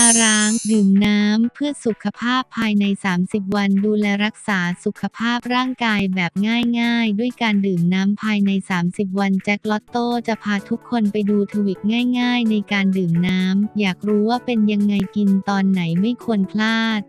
ตาราง ดื่มน้ำเพื่อสุขภาพภายใน 30 วันดูแลรักษาสุขภาพร่างกายแบบง่ายๆ ด้วยการดื่มน้ำภายใน 30 วันแจ็คลอตโต้จะพาทุกคนไปดูทวิกง่ายๆ ในการดื่มน้ำ อยากรู้ว่าเป็นยังไงกินตอนไหนไม่ควรพลาด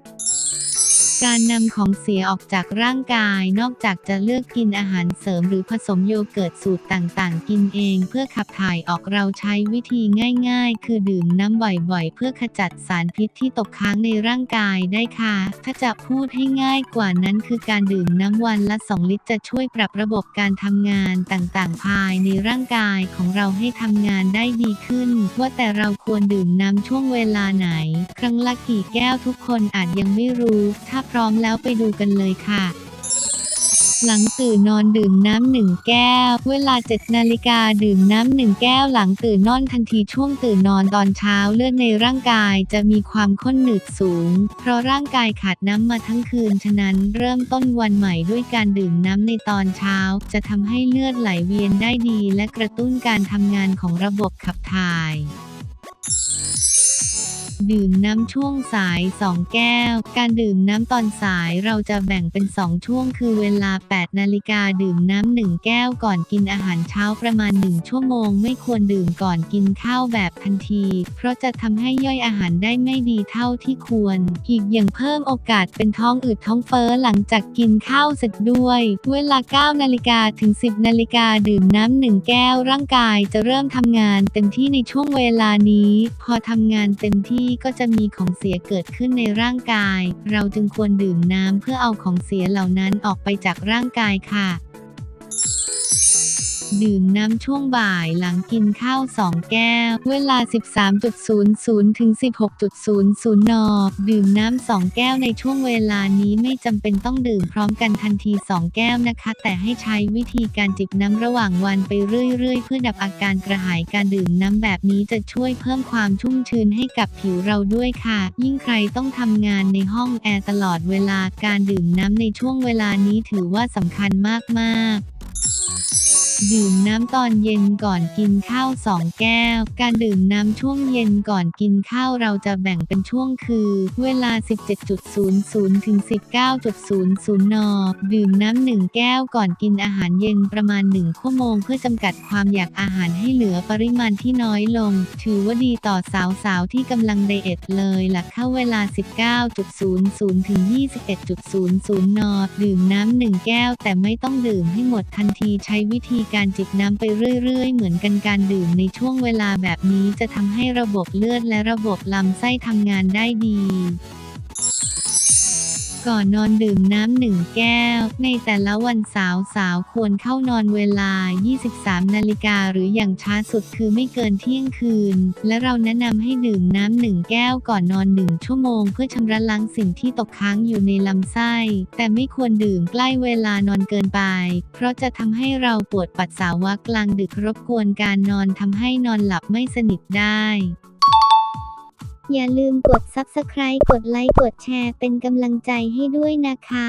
การนำของเสียออกจากร่างกายนอกจากจะเลือกกินอาหารเสริมหรือผสมโยเกิร์ตสูตรต่างๆ กินเองเพื่อขับถ่ายออกเราใช้วิธีง่ายๆ คือดื่มน้ำบ่อยๆ เพื่อขจัดสารพิษที่ตกค้างในร่างกายได้ค่ะ ถ้าจะพูดให้ง่ายกว่านั้นคือการดื่มน้ำวันละ 2 ลิตรจะช่วยปรับระบบการทำงานต่างๆ ภายในร่างกายของเราให้ทำงานได้ดีขึ้น ว่าแต่เราควรดื่มน้ำช่วงเวลาไหน ครั้งละกี่แก้วทุกคนอาจยังไม่รู้ถ้าพร้อมแล้วไปดูกันเลยค่ะ หลังตื่นนอนดื่มน้ำหนึ่งแก้ว เวลา7นาฬิกาดื่มน้ำหนึ่งแก้วหลังตื่นนอนทันทีช่วงตื่นนอนตอนเช้าเลือดในร่างกายจะมีความข้นหนืดสูง เพราะร่างกายขาดน้ำมาทั้งคืน ฉะนั้นเริ่มต้นวันใหม่ด้วยการดื่มน้ำในตอนเช้า จะทำให้เลือดไหลเวียนได้ดี และกระตุ้นการทำงานของระบบขับถ่าย ดื่มน้ำช่วงสาย 2 แก้ว การดื่มน้ำตอนสายเราจะแบ่งเป็น 2 ช่วงคือเวลา 8 นาฬิกาดื่มน้ำ1แก้วก่อนกินอาหารเช้าประมาณ 1 ชั่วโมง ไม่ควรดื่มก่อนกินข้าวแบบทันที เพราะจะทำให้ย่อยอาหารได้ไม่ดีเท่าที่ควร อีกอย่างเพิ่มโอกาสเป็นท้องอืดท้องเฟ้อหลังจากกินข้าวเสร็จด้วย เวลา 9 นาฬิกาถึง 10 นาฬิกาดื่มน้ำหนึ่งแก้วร่างกายจะเริ่มทำงานเต็มที่ในช่วงเวลานี้ พอทำงานเต็มที่ก็จะมีของเสียเกิดขึ้นในร่างกาย เราจึงควรดื่มน้ำเพื่อเอาของเสียเหล่านั้นออกไปจากร่างกายค่ะ ดื่มน้ำช่วงบ่ายหลังกินข้าว 2 แก้ว เวลา 13.00 ถึง 16.00 น ดื่มน้ำ 2 แก้วในช่วงเวลานี้ไม่จำเป็นต้องดื่มพร้อมกันทันที 2 แก้วนะคะ แต่ให้ใช้วิธีการจิบน้ำระหว่างวันไปเรื่อยๆ เพื่อดับอาการกระหายการดื่มน้ำแบบนี้จะช่วยเพิ่มความชุ่มชื้นให้กับผิวเราด้วยค่ะ ยิ่งใครต้องทำงานในห้องแอร์ตลอดเวลาการดื่มน้ำในช่วงเวลานี้ถือว่าสำคัญมากๆ ดื่มน้ำตอนเย็นก่อนกินข้าว 2 แก้ว การดื่มน้ำช่วงเย็นก่อนกินข้าวเราจะแบ่งเป็นช่วงคือ เวลา 17.00 ถึง 19.00 น ดื่มน้ำหนึ่งแก้วก่อนกินอาหารเย็นประมาณ 1 ชั่วโมง เพื่อจำกัดความอยากอาหารให้เหลือปริมาณที่น้อยลง ถือว่าดีต่อสาวๆ ที่กำลังไดเอทเลยหล่ะเข้าเวลา 19.00 ถึง 21.00 น ดื่มน้ำหนึ่งแก้วแต่ไม่ต้องดื่มให้หมดทันทีใช้วิธีการจิบน้ำไปเรื่อย ๆ เหมือนกันการดื่มในช่วงเวลาแบบนี้จะทำให้ระบบเลือดและระบบลำไส้ทำงานได้ดี ก่อนนอนดื่มน้ำหนึ่งแก้ว ในแต่ละวันสาวสาวๆควรเข้านอนเวลา 23 นาฬิกาหรืออย่างช้าสุดคือไม่เกินเที่ยงคืน และเราแนะนำให้ดื่มน้ำหนึ่งแก้วก่อนนอนหนึ่งชั่วโมง เพื่อชำระล้างสิ่งที่ตกค้างอยู่ในลำไส้ แต่ไม่ควรดื่มใกล้เวลานอนเกินไป เพราะจะทำให้เราปวดปัสสาวะกลางดึกรบกวนการนอนทำให้นอนหลับไม่สนิทได้ อย่าลืมกด Subscribe กดไลค์ กดแชร์เป็นกำลังใจให้ด้วยนะคะ